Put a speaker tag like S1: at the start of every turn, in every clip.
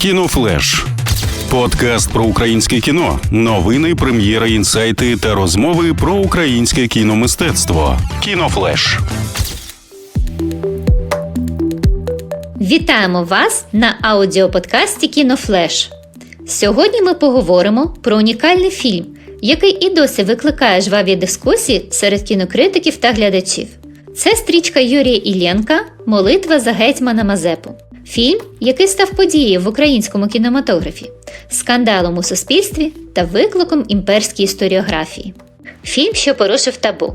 S1: Кінофлеш. Подкаст про українське кіно, новини, прем'єри, інсайти та розмови про українське кіномистецтво. Кінофлеш.
S2: Вітаємо вас на аудіоподкасті Кінофлеш. Сьогодні ми поговоримо про унікальний фільм, який і досі викликає жваві дискусії серед кінокритиків та глядачів. Це стрічка Юрія Іллєнка Молитва за гетьмана Мазепу. Фільм, який став подією в українському кінематографі, скандалом у суспільстві та викликом імперській історіографії. Фільм, що порушив табу.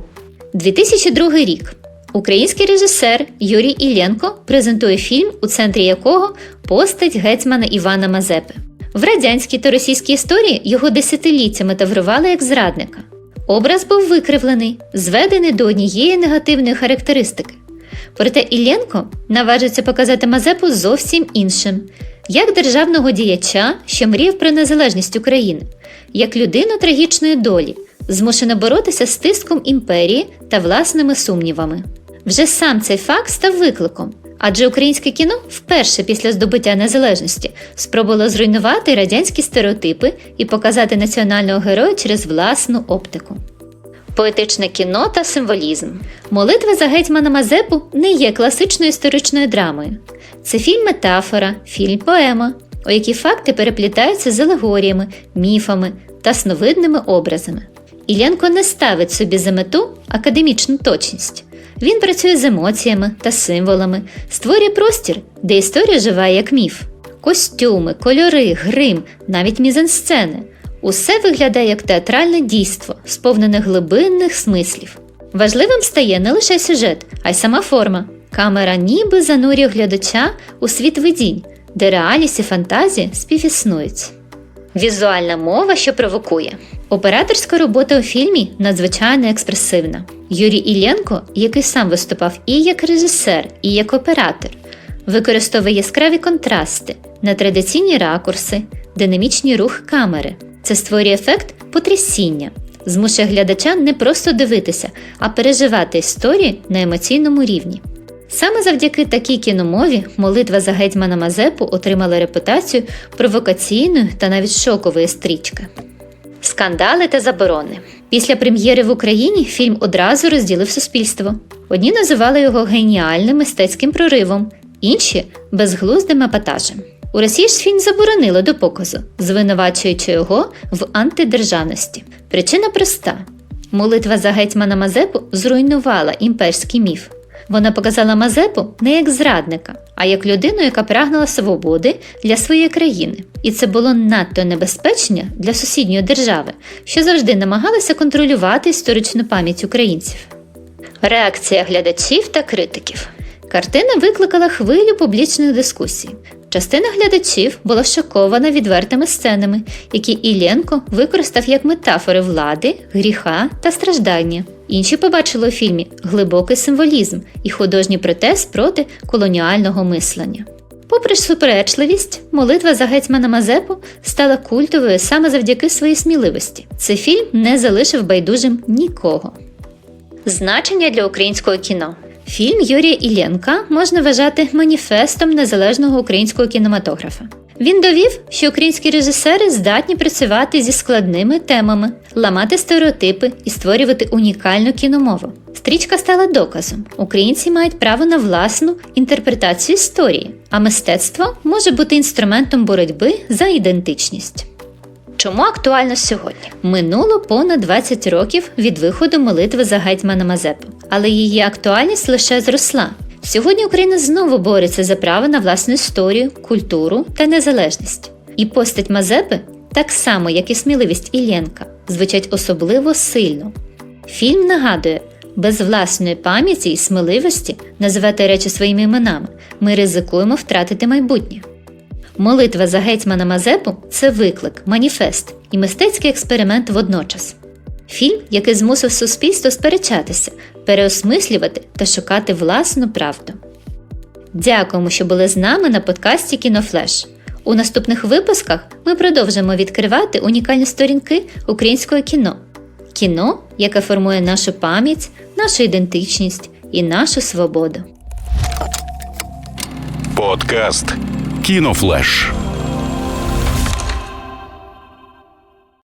S2: 2002 рік. Український режисер Юрій Іллєнко презентує фільм, у центрі якого постать гетьмана Івана Мазепи. В радянській та російській історії його десятиліттями таврували як зрадника. Образ був викривлений, зведений до однієї негативної характеристики. Проте Іллєнко наважиться показати Мазепу зовсім іншим, як державного діяча, що мріяв про незалежність України, як людину трагічної долі, змушена боротися з тиском імперії та власними сумнівами. Вже сам цей факт став викликом, адже українське кіно вперше після здобуття незалежності спробувало зруйнувати радянські стереотипи і показати національного героя через власну оптику. Поетичне кіно та символізм. Молитва за гетьмана Мазепу не є класичною історичною драмою. Це фільм-метафора, фільм-поема, у якій факти переплітаються з алегоріями, міфами та сновидними образами. Іллєнко не ставить собі за мету академічну точність. Він працює з емоціями та символами, створює простір, де історія жива як міф. Костюми, кольори, грим, навіть мізансцени усе виглядає як театральне дійство, сповнене глибинних смислів. Важливим стає не лише сюжет, а й сама форма. Камера ніби занурює глядача у світ видінь, де реальність і фантазія співіснують. Візуальна мова, що провокує. Операторська робота у фільмі надзвичайно експресивна. Юрій Іллєнко, який сам виступав і як режисер, і як оператор, використовує яскраві контрасти, нетрадиційні ракурси, динамічний рух камери. Це створює ефект потрясіння, змушує глядача не просто дивитися, а переживати історії на емоційному рівні. Саме завдяки такій кіномові молитва за гетьмана Мазепу отримала репутацію провокаційної та навіть шокової стрічки. Скандали та заборони. Після прем'єри в Україні фільм одразу розділив суспільство. Одні називали його геніальним мистецьким проривом, інші безглуздим епатажем. У Росії ж фільм заборонили до показу, звинувачуючи його в антидержавності. Причина проста: молитва за гетьмана Мазепу зруйнувала імперський міф. Вона показала Мазепу не як зрадника, а як людину, яка прагнула свободи для своєї країни. І це було надто небезпечно для сусідньої держави, що завжди намагалася контролювати історичну пам'ять українців. Реакція глядачів та критиків. Картина викликала хвилю публічних дискусій. Частина глядачів була шокована відвертими сценами, які Іллєнко використав як метафори влади, гріха та страждання. Інші побачили у фільмі глибокий символізм і художній протест проти колоніального мислення. Попри суперечливість, молитва за гетьмана Мазепу стала культовою саме завдяки своїй сміливості. Цей фільм не залишив байдужим нікого. Значення для українського кіно. Фільм Юрія Іллєнка можна вважати маніфестом незалежного українського кінематографа. Він довів, що українські режисери здатні працювати зі складними темами, ламати стереотипи і створювати унікальну кіномову. Стрічка стала доказом: українці мають право на власну інтерпретацію історії, а мистецтво може бути інструментом боротьби за ідентичність. Чому актуально сьогодні? Минуло понад 20 років від виходу молитви за гетьмана Мазепу, але її актуальність лише зросла. Сьогодні Україна знову бореться за право на власну історію, культуру та незалежність. І постать Мазепи, так само як і сміливість Іллєнка, звучать особливо сильно. Фільм нагадує, без власної пам'яті і сміливості називати речі своїми іменами, ми ризикуємо втратити майбутнє. Молитва за гетьмана Мазепу це виклик, маніфест і мистецький експеримент водночас. Фільм, який змусив суспільство сперечатися, переосмислювати та шукати власну правду. Дякуємо, що були з нами на подкасті Кінофлеш. У наступних випусках ми продовжимо відкривати унікальні сторінки українського кіно. Кіно, яке формує нашу пам'ять, нашу ідентичність і нашу свободу.
S1: Подкаст Кінофлеш.